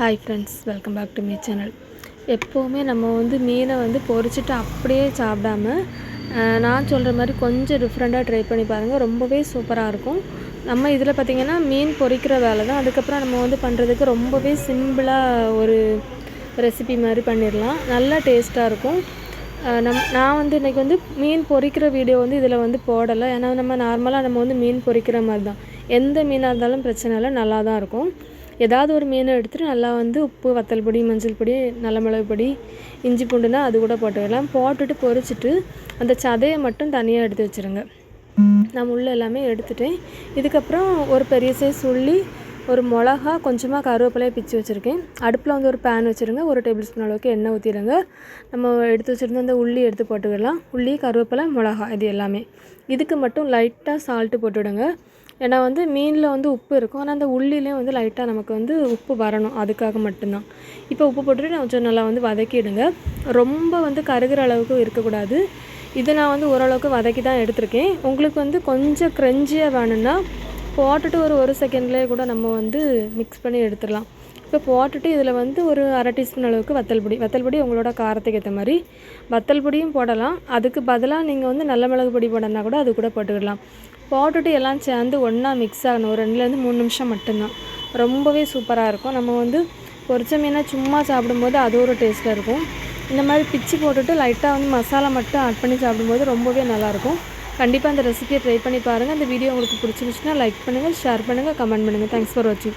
Hi friends welcome back to me channel எப்போவுமே நம்ம வந்து மீனை வந்து பொறிச்சிட்டு அப்படியே சாப்பிடாம நான் சொல்கிற மாதிரி கொஞ்சம் டிஃப்ரெண்ட்டாக ட்ரை பண்ணி பாருங்கள் ரொம்பவே சூப்பராக இருக்கும். நம்ம இதில் பார்த்திங்கன்னா மீன் பொறிக்கிற வேலை தான். அதுக்கப்புறம் நம்ம வந்து பண்ணுறதுக்கு ரொம்பவே சிம்பிளாக ஒரு ரெசிபி மாதிரி பண்ணிடலாம். நல்லா டேஸ்ட்டாக இருக்கும். நம் நான் வந்து இன்றைக்கி வந்து மீன் பொறிக்கிற வீடியோ வந்து இதில் வந்து போடலை. ஏன்னா நம்ம நார்மலாக நம்ம வந்து மீன் பொரிக்கிற மாதிரி தான். எந்த மீனாக இருந்தாலும் பிரச்சனை இல்லை நல்லா தான் இருக்கும். ஏதாவது ஒரு மீனை எடுத்துகிட்டு நல்லா வந்து உப்பு வத்தல் பொடி மஞ்சள் பொடி நல்ல மிளகு பொடி இஞ்சி பூண்டுனா அது கூட போட்டுக்கலாம் போட்டுட்டு பொரிச்சிட்டு அந்த சதையை மட்டும் தனியாக எடுத்து வச்சுருங்க. நான் முள் எல்லாமே எடுத்துட்டேன். இதுக்கப்புறம் ஒரு பெரிய சைஸ் உள்ளி ஒரு மிளகா கொஞ்சமாக கருவேப்பிலையை பிச்சு வச்சுருக்கேன். அடுப்பில் வந்து ஒரு பேன் வச்சுருங்க. ஒரு டேபிள் ஸ்பூன் அளவுக்கு எண்ணெய் ஊற்றிடுங்க. நம்ம எடுத்து வச்சுருந்த அந்த உள்ளி எடுத்து போட்டுக்கலாம். உள்ளி கருவேப்பிலை மிளகா இது எல்லாமே. இதுக்கு மட்டும் லைட்டாக சால்ட்டு போட்டுவிடுங்க. ஏன்னா வந்து மீனில் வந்து உப்பு இருக்கும். ஆனால் அந்த உள்ளிலையும் வந்து லைட்டாக நமக்கு வந்து உப்பு வரணும். அதுக்காக மட்டும்தான். இப்போ உப்பு போட்டுட்டு நான் கொஞ்சம் நல்லா வந்து வதக்கிடுங்க. ரொம்ப வந்து கருகிற அளவுக்கு இருக்கக்கூடாது. இதை நான் வந்து ஓரளவுக்கு வதக்கி தான் எடுத்திருக்கேன். உங்களுக்கு வந்து கொஞ்சம் க்ரன்ச்சியாக வேணும்னா போட்டுட்டு ஒரு ஒரு செகண்ட்லேயே கூட நம்ம வந்து மிக்ஸ் பண்ணி எடுத்துடலாம். இப்போ போட்டுட்டு இதில் வந்து ஒரு அரை டீஸ்பூன் அளவுக்கு வத்தல் பொடி. வத்தல் பொடி உங்களோட காரத்துக்கு ஏற்ற மாதிரி. வத்தல் பொடியும் போடலாம். அதுக்கு பதிலாக நீங்கள் வந்து நல்ல மிளகு பொடி போடனா கூட அது கூட போட்டுக்கிடலாம் போட்டுட்டு எல்லாம் சேர்ந்து ஒன்றா மிக்ஸ் ஆகணும். ஒரு ரெண்டுலேருந்து மூணு நிமிஷம் மட்டும்தான். ரொம்பவே சூப்பராக இருக்கும். நம்ம வந்து பொரிச்ச மீனாக சும்மா சாப்பிடும்போது அது ஒரு டேஸ்ட்டாக இருக்கும். இந்த மாதிரி பிச்சு போட்டுட்டு லைட்டாக வந்து மசாலா மட்டும் ஆட் பண்ணி சாப்பிடும்போது ரொம்பவே நல்லாயிருக்கும் கண்டிப்பாக அந்த ரெசிபியை ட்ரை பண்ணி பாருங்கள் அந்த வீடியோ உங்களுக்கு பிடிச்சிருந்துச்சுன்னா லைக் பண்ணுங்கள் ஷேர் பண்ணுங்கள் கமெண்ட் பண்ணுங்கள் தேங்க்ஸ் ஃபார் வாட்சிங்